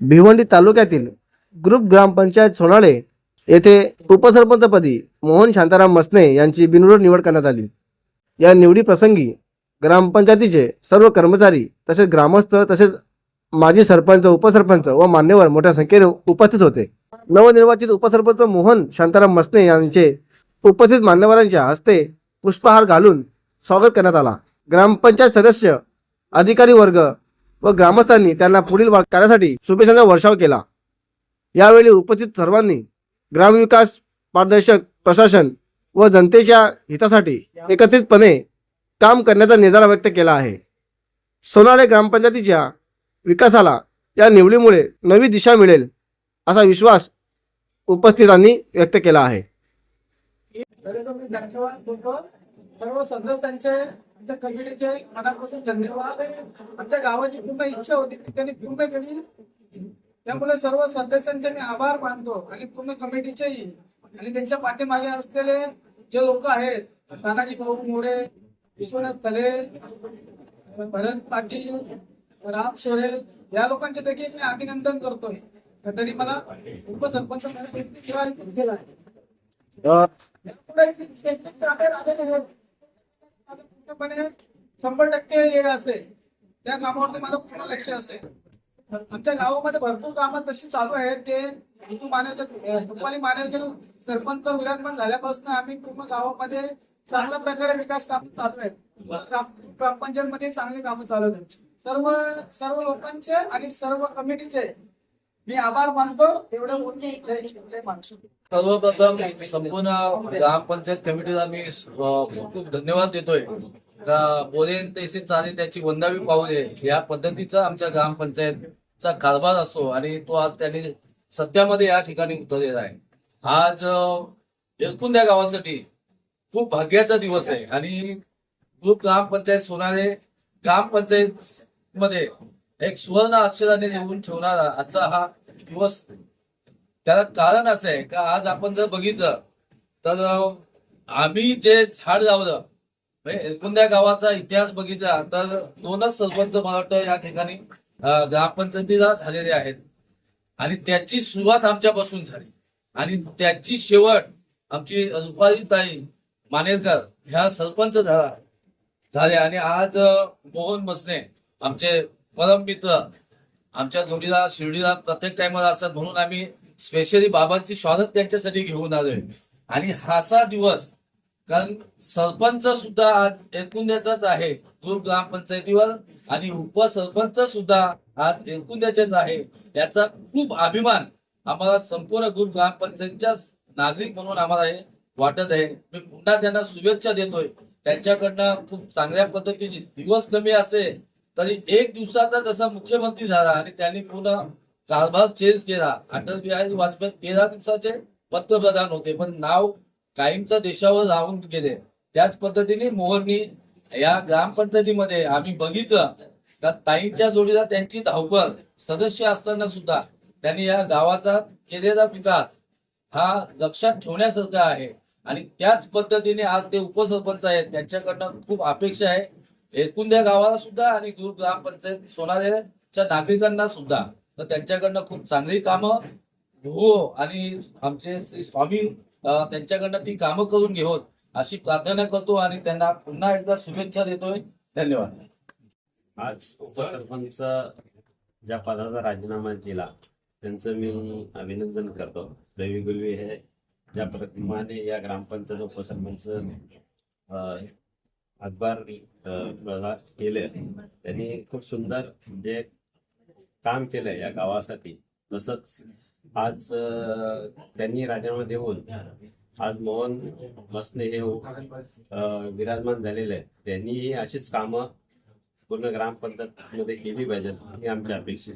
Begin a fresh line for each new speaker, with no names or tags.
भिवंडी तालुक्यातील ग्रुप ग्रामपंचायत सोनाळे येथे उपसरपंचपदी मोहन शांताराम मसने यांची बिनविरोध निवड करण्यात आली. या निवडीप्रसंगी ग्रामपंचायतीचे सर्व कर्मचारी तसेच ग्रामस्थ तसेच माजी सरपंच उपसरपंच व मान्यवर मोठ्या संख्येने उपस्थित होते. नवनिर्वाचित उपसरपंच मोहन शांताराम मसने यांचे उपस्थित मान्यवरांच्या हस्ते पुष्पहार घालून स्वागत करण्यात आला. ग्रामपंचायत सदस्य अधिकारी वर्ग व ग्रामस्थांनी त्यांना पुढील वा- कार्यासाठी शुभेच्छांचा वर्षाव केला. यावेळी उपस्थित सर्वांनी ग्रामविकास पारदर्शक प्रशासन व जनतेच्या हितासाठी एकत्रितपणे काम करण्याचा निर्धार व्यक्त केला आहे. सोनाळे ग्रामपंचायतीच्या विकासाला या निवडीमुळे नवी दिशा मिळेल असा विश्वास उपस्थितांनी व्यक्त केला आहे.
धन्यवाद सर्व सदस्यांचे आमच्या कमिटीचे मनापासून धन्यवाद आमच्या गावाची पूर्ण इच्छा होती ती त्यांनी पूर्ण केली त्यामुळे सर्व सदस्यांचे मी आभार मानतो आणि पूर्ण कमिटीचेही. आणि त्यांच्या पाठीमागे असलेले जे लोक आहेत तानाजी भाऊ मोरे विश्वनाथ तले भरत पाटील राम शोरे या लोकांचे देखील मी अभिनंदन करतोय. तर तरी मला उपसरपंच म्हणून पूर्णपणे शंभर टक्के हे असेल त्या कामावरती माझं पूर्ण लक्ष असेल. आमच्या गावामध्ये भरपूर कामं तशी चालू आहेत ते ऋतू मानव रुपाली मानव सरपंच विराजमान झाल्यापासून आम्ही पूर्ण गावामध्ये चांगल्या प्रकारे विकास काम चालू आहेत. ग्रामपंचायत मध्ये चांगली कामं चालू आहेत. सर्व सर्व लोकांचे आणि सर्व कमिटीचे मी आभार मानतो महाराष्ट्र.
सर्वप्रथम संपूर्ण ग्रामपंचायत कमिटीला मी खूप धन्यवाद देतोय. का बोरेन तैसे चाले त्याची वंदावी पाहुणे या पद्धतीचा आमच्या ग्रामपंचायतचा कारभार असतो आणि तो आज त्यांनी सत्यामध्ये या ठिकाणी उतरलेला आहे. आज अ, एरकुंद्या गावासाठी खूप भाग्याचा दिवस आहे आणि ग्रुप ग्रामपंचायत सोनारे ग्रामपंचायत मध्ये एक सुवर्ण अक्षराने लिहून ठेवणारा आजचा हा दिवस. त्याला कारण असं आहे का आज आपण जर बघितलं तर आम्ही जे झाड लावलं म्हणजे एरकुंद्या गावाचा इतिहास बघितला तर दोनच सरपंच मला वाटतं या ठिकाणी ग्रामपंचायतीला झालेले आहेत. आणि त्याची सुरुवात आमच्यापासून झाली. आणि त्याची शेवट आमची रुपाली ताई मानेरकर ह्या सरपंच झाला झाले. आणि आज मोहन मसने आमचे परम मित्र आमच्या जोडीला शिर्डीला प्रत्येक टाइमला असतात. म्हणून आम्ही स्पेशली बाबांची शॉरत त्यांच्यासाठी घेऊन आलोय. आणि हासा दिवस कारण सरपंच सुद्धा आज एरकुंद्याचाच आहे. ग्रुप ग्रामपंचायतीवर आणि उपसरपंच सुद्धा आज एरकुंद्याचेच आहे. याचा खूप अभिमान आम्हाला संपूर्ण ग्रुप ग्रामपंचायतच्या नागरिक म्हणून आम्हाला हे वाटत आहे. मी पुन्हा त्यांना शुभेच्छा देतोय. त्यांच्याकडनं खूप चांगल्या पद्धतीची दिवस कमी असेल. तरी एक दिवसाचा जसा मुख्यमंत्री झाला आणि त्यांनी पूर्ण कारभार चेंज केला अटल बिहारी वाजपेयी तेरा दिवसाचे पंतप्रधान होते. पण नाव कायमचा देशावर राहून गेले. त्याच पद्धतीने मोहननी या ग्रामपंचायतीमध्ये आम्ही बघितलं. का ताईंच्या जोडीला त्यांची धावपळ सदस्य असताना सुद्धा त्यांनी या गावाचा केलेला विकास हा लक्षात ठेवण्यासारखा आहे. आणि त्याच पद्धतीने आज ते उपसरपंच आहेत. त्यांच्याकडनं खूप अपेक्षा आहे. एकूण गावाला सुद्धा आणि दूर ग्रामपंचायत सोनारेच्या नागरिकांना सुद्धा. तर त्यांच्याकडनं खूप चांगली कामं हो आणि आमचे श्री स्वामी त्यांच्याकडनं ती कामं करून घेऊन अशी प्रार्थना करतो आणि त्यांना पुन्हा एकदा शुभेच्छा देतोय. धन्यवाद.
आज उपसरपंच ज्या पदाचा राजीनामा दिला त्यांचं मी अभिनंदन करतो. रवी गुलवी हे ज्या प्रमाणे या ग्रामपंचायत उपसरपंच अकबर हातभार केले त्यांनी खूप सुंदर म्हणजे काम केलं या गावासाठी. तसंच आज त्यांनी राजीनामा देऊन आज मोहन मसने हे विराजमान झालेले आहेत. त्यांनीही अशीच कामं पूर्ण ग्रामपंचायत मध्ये केली पाहिजेत ही आमची अपेक्षा